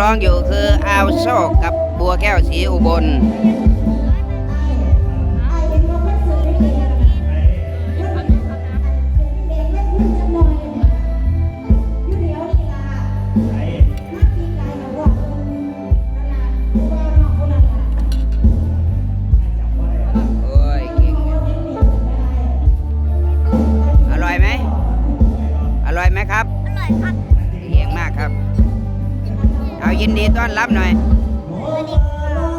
ร้องอยู่คืออาวโชคกับบัวแก้วสีอุบลโอ้ยเก่งอร่อยไหมอร่อยไหมครับ อร่อยครับเก่งมากครับเอา ยินดีต้อนรับหน่อยสวัสดีค่ะ